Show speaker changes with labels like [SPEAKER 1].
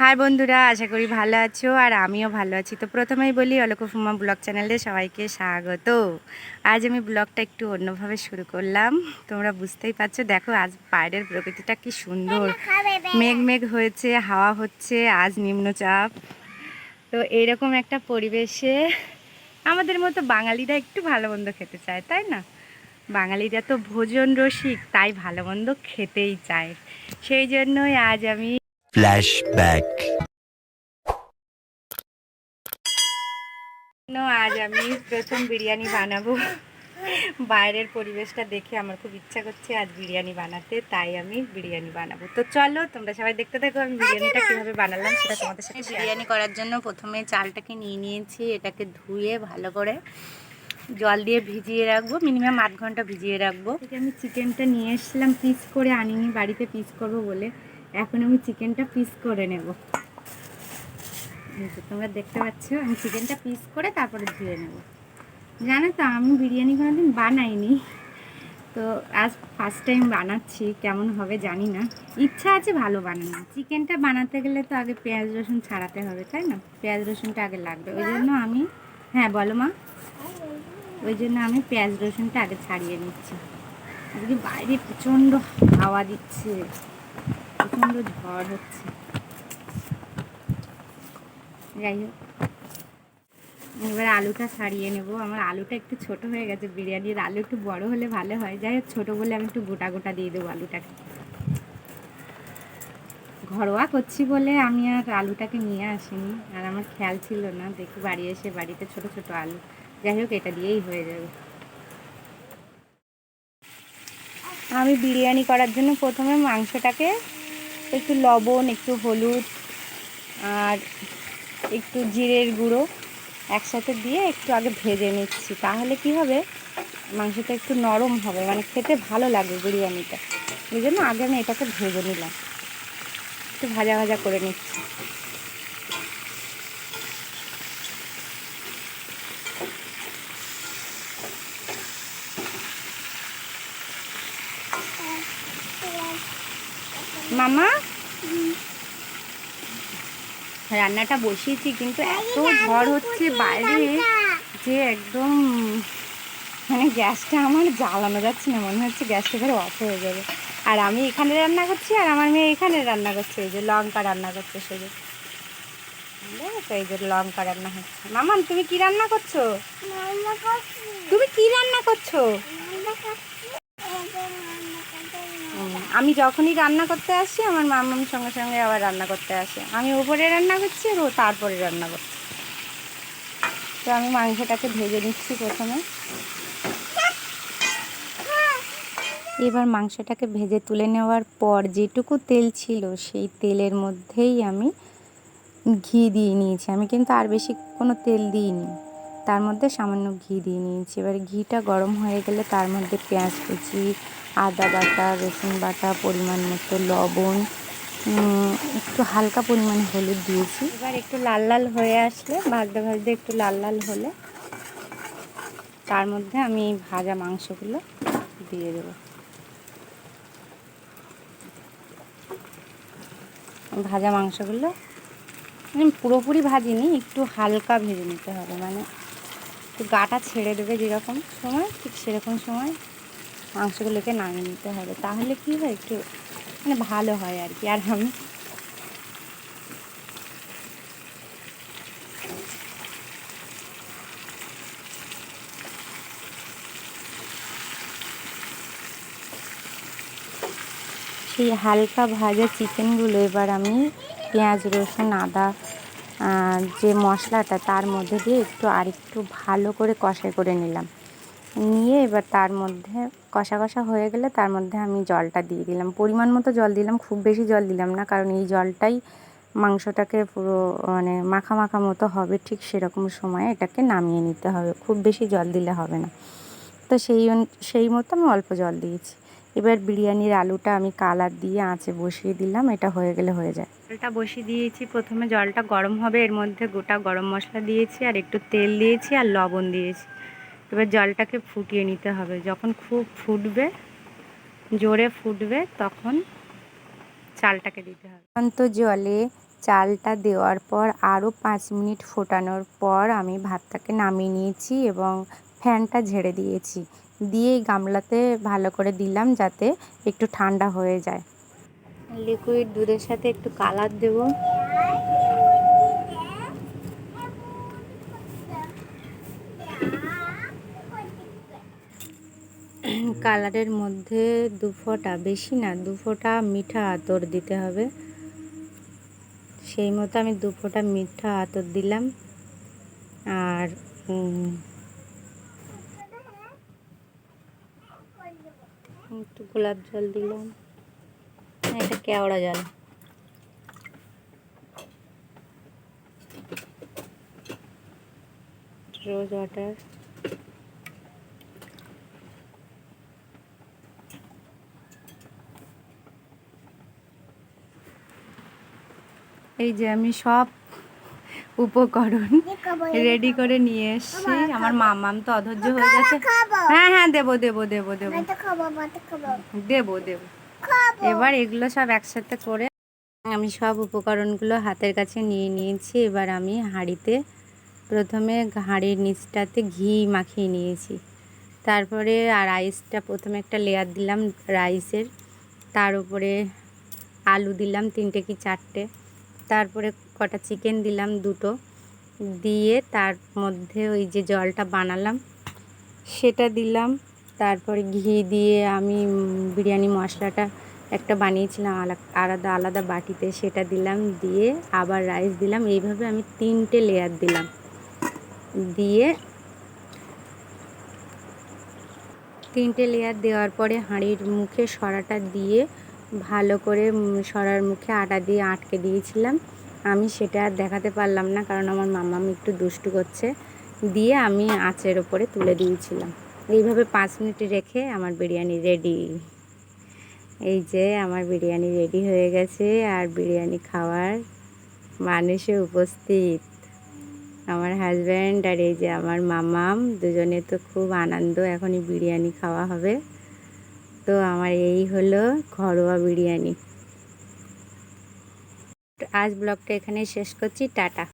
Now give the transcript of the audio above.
[SPEAKER 1] High বন্ধুরা, আশা করি ভালো আছো আর আমিও ভালো আছি। তো প্রথমেই বলি, অলকুফুমা ব্লগ চ্যানেলে সবাইকে স্বাগত। আজ আমি ব্লগটা একটু অন্যভাবে শুরু করলাম। তোমরা বুঝতেই পারছ, দেখো আজ বাইরের প্রকৃতিটা কি সুন্দর। মেঘ মেঘ হয়েছে, হাওয়া হচ্ছে, আজ নিম্নচাপ। তো এইরকম একটা পরিবেশে আমাদের মতো বাঙালিরা একটু ভালো মন্দ খেতে চায়, তাই না? বাঙালিরা তো ভোজন রসিক, তাই ভালো মন্দ খেতেই চায়। সেই জন্যই আজ আমি
[SPEAKER 2] Flashback.
[SPEAKER 1] জন্য আজ আমি প্রথম বিরিয়ানি বানাবো। বাইরের পরিবেশটা দেখে আমার খুব ইচ্ছা করছে আজ বিরিয়ানি বানাতে তাই আমি বিরিয়ানি বানাবো। তো চলো তোমরা সবাই দেখতে থাকো আমি বিরিয়ানিটা কীভাবে বানালাম সেটা তোমাদের সাথে বিরিয়ানি করার জন্য প্রথমে চালটাকে নিয়ে নিয়েছি এটাকে ধুয়ে ভালো করে জল দিয়ে ভিজিয়ে রাখব মিনিমাম আধ ঘণ্টা ভিজিয়ে রাখব। আমি চিকেনটা নিয়ে এসেছিলাম পিস করে আনিনি বাড়িতে পিস করব বলে। এখন আমি চিকেনটা পিস করে নেব। তোমরা দেখতে পাচ্ছ, আমি চিকেনটা পিস করে তারপরে ধুয়ে নেব। জানো তো, আমি বিরিয়ানি কোনোদিন বানাইনি। তো আজ ফার্স্ট টাইম বানাচ্ছি, কেমন হবে জানি না। ইচ্ছা আছে ভালো বানানো চিকেনটা বানাতে গেলে তো আগে পেঁয়াজ, রসুন ছাড়াতে হবে, তাই না? পেঁয়াজ, রসুনটা আগে লাগবে। ওই জন্য আমি হ্যাঁ বলো মা। ওই জন্য আমি পেঁয়াজ, রসুনটা আগে ছাড়িয়ে নিচ্ছি। আজকে বাইরে প্রচণ্ড হাওয়া দিচ্ছে। প্রচণ্ড ঝড় হচ্ছে। যাই হোক, এবার আলুটা ছাড়িয়ে নেব। আমার আলুটা একটু ছোট হয়ে গেছে, বিরিয়ানির আলু একটু বড় হলে ভালো হয়। যাই হোক, ছোটো বলে আমি একটু গোটা গোটা দিয়ে দেবো আলুটাকে। ঘরোয়া করছি বলে আমি আর আলুটাকে নিয়ে আসিনি, আর আমার খেয়াল ছিল না দেখি বাড়ি এসে বাড়িতে ছোট ছোট আলু। যাই হোক, এটা দিয়েই হয়ে যাবে। আমি বিরিয়ানি করার জন্য প্রথমে মাংসটাকে একটু লবণ, একটু হলুদ আর একটু জিরের গুঁড়ো একসাথে দিয়ে একটু আগে ভেজে নিচ্ছি। তাহলে কি হবে? মাংসটা একটু নরম হবে মানে খেতে ভালো লাগবে বিরিয়ানিটা। এই জন্য আগে আমি এটাকে ভেজে নিলাম। একটু ভাজা ভাজা করে নিচ্ছি। মামা? রান্নাটা বসিয়েছি কিন্তু এত ঝড় হচ্ছে বাইরে যে একদম মানে গ্যাসটা আমার জ্বালানো যাচ্ছে না মনে হচ্ছে গ্যাসটা ধরে অফ হয়ে যাবে। আর আমি এখানে রান্না করছি আর আমার মেয়ে এখানে রান্না করছে এই যে লঙ্কা রান্না করছে তো এই যে লঙ্কা রান্না হচ্ছে। মামাম তুমি কি রান্না করছ? তুমি কি রান্না করছ? আমি যখনই রান্না করতে আসি, আমার মামাম সঙ্গে সঙ্গে আবার রান্না করতে আসে। আমি উপরে রান্না করছি আর ও তারপরে রান্না করছি। তো আমি মাংসটাকে ভেজে নিচ্ছি প্রথমে। এবার মাংসটাকে ভেজে তুলে নেওয়ার পর যেটুকু তেল ছিল, সেই তেলের মধ্যেই আমি ঘি দিয়ে নিয়েছি। আমি কিন্তু আর বেশি কোনো তেল দিইনি। তার মধ্যে সামান্য ঘি দিয়ে নিয়েছি। এবার ঘিটা গরম হয়ে গেলে তার মধ্যে পেঁয়াজ কুচি আদা বাটা, রসুন বাটা, পরিমাণ মতো লবণ একটু হালকা পরিমাণে হলুদ দিয়েছি। এবার একটু লাল লাল হয়ে আসলে, ভাজতে ভাজতে একটু লাল লাল হলে তার মধ্যে আমি ভাজা মাংসগুলো দিয়ে দেবো। ভাজা মাংসগুলো পুরোপুরি ভাজিনি, একটু হালকা ভেজে নিতে হবে মানে একটু গাটা ছেড়ে দেবে যেরকম সময়, ঠিক সেরকম সময় মাংসগুলোকে নামিয়ে নিতে হবে। তাহলে কি হয়? একটু মানে ভালো হয় আর কি। আর আমি সেই হালকা ভাজা চিকেনগুলো এবার আমি পেঁয়াজ, রসুন, আদা যে মশলাটা তার মধ্যে দিয়ে একটু আরেকটু ভালো করে কষাই করে নিলাম। নিয়ে এবার তার মধ্যে কষা কষা হয়ে গেলে তার মধ্যে আমি জলটা দিয়ে দিলাম। পরিমাণ মতো জল দিলাম, খুব বেশি জল দিলাম না, কারণ এই জলটাই মাংসটাকে পুরো মানে মাখা মাখা মতো হবে ঠিক সেরকম সময়ে এটাকে নামিয়ে নিতে হবে। খুব বেশি জল দিলে হবে না। তো সেই সেই মতো আমি অল্প জল দিয়েছি। এবার বিরিয়ানির আলুটা আমি কালার দিয়ে আঁচে বসিয়ে দিলাম, এটা হয়ে গেলে হয়ে যায়। জলটা বসিয়ে দিয়েছি। প্রথমে জলটা গরম হবে, এর মধ্যে গোটা গরম মশলা দিয়েছি আর একটু তেল দিয়েছি আর লবণ দিয়েছি। এবার জলটাকে ফুটিয়ে নিতে হবে। যখন খুব ফুটবে জোরে ফুটবে তখন চালটাকে দিতে হবে। অন্ত জলে চালটা দেওয়ার পর আরও পাঁচ মিনিট ফোটানোর পর আমি ভাতটাকে নামিয়ে নিয়েছি এবং ফ্যানটা ঝেড়ে দিয়েছি। দিয়ে গামলাতে ভালো করে দিলাম যাতে একটু ঠান্ডা হয়ে যায়। লিকুইড দুধের সাথে একটু কালার দেবো। কালারের মধ্যে দু ফোঁটা বেশি না দু ফোঁটা মিঠা আতর দিতে হবে। সেই মতো আমি দু ফোঁটা মিঠা আতর দিলাম। আর একটু গোলাপ জল দিলাম। এটা কেওড়া জল। রোজ ওয়াটার এই যে আমি সব উপকরণ রেডি করে নিয়ে এসেছি। আমার মামাম তো অধৈর্য হয়ে গেছে। হ্যাঁ হ্যাঁ দেবো দেবো দেবো দেবো। দেবো দেবো। এবার এগুলো সব একসাথে করে আমি সব উপকরণগুলো হাতের কাছে নিয়ে নিয়েছি। এবার আমি হাঁড়িতে প্রথমে হাঁড়ির নিচটাতে ঘি মাখিয়ে নিয়েছি। তারপরে আর রাইসটা প্রথমে একটা লেয়ার দিলাম রাইসের তার উপরে আলু দিলাম তিনটে কি চারটে। তারপরে কটা চিকেন দিলাম দুটো। দিয়ে তার মধ্যে ওই যে জলটা বানালাম, সেটা দিলাম। তারপরে ঘি দিয়ে আমি বিরিয়ানি মশলাটা একটা বানিয়েছিলাম, আলা- আলাদা আলাদা বাটিতে সেটা দিলাম। দিয়ে আবার রাইস দিলাম। এইভাবে আমি তিনটে লেয়ার দিলাম। দিয়ে তিনটে লেয়ার দেওয়ার পরে হাঁড়ির মুখে সরাটা দিয়ে ভালো করে সরার মুখে আটা দিয়ে আটকে দিয়েছিলাম। আমি সেটা আর দেখাতে পারলাম না, কারণ আমার মামাম একটু দুষ্টু করছে। দিয়ে আমি আঁচের ওপরে তুলে দিয়েছিলাম। এইভাবে পাঁচ মিনিট রেখে আমার বিরিয়ানি রেডি। এই যে আমার বিরিয়ানি রেডি হয়ে গেছে, আর বিরিয়ানি খাওয়ার মানুষে উপস্থিত। আমার হাজব্যান্ড আর এই যে আমার মামাম, দুজনে তো খুব আনন্দ, এখনই বিরিয়ানি খাওয়া হবে। তো আমার এই হলো ঘরোয়া বিরিয়ানি। আজ ব্লগটা এখানে শেষ করছি টাটা।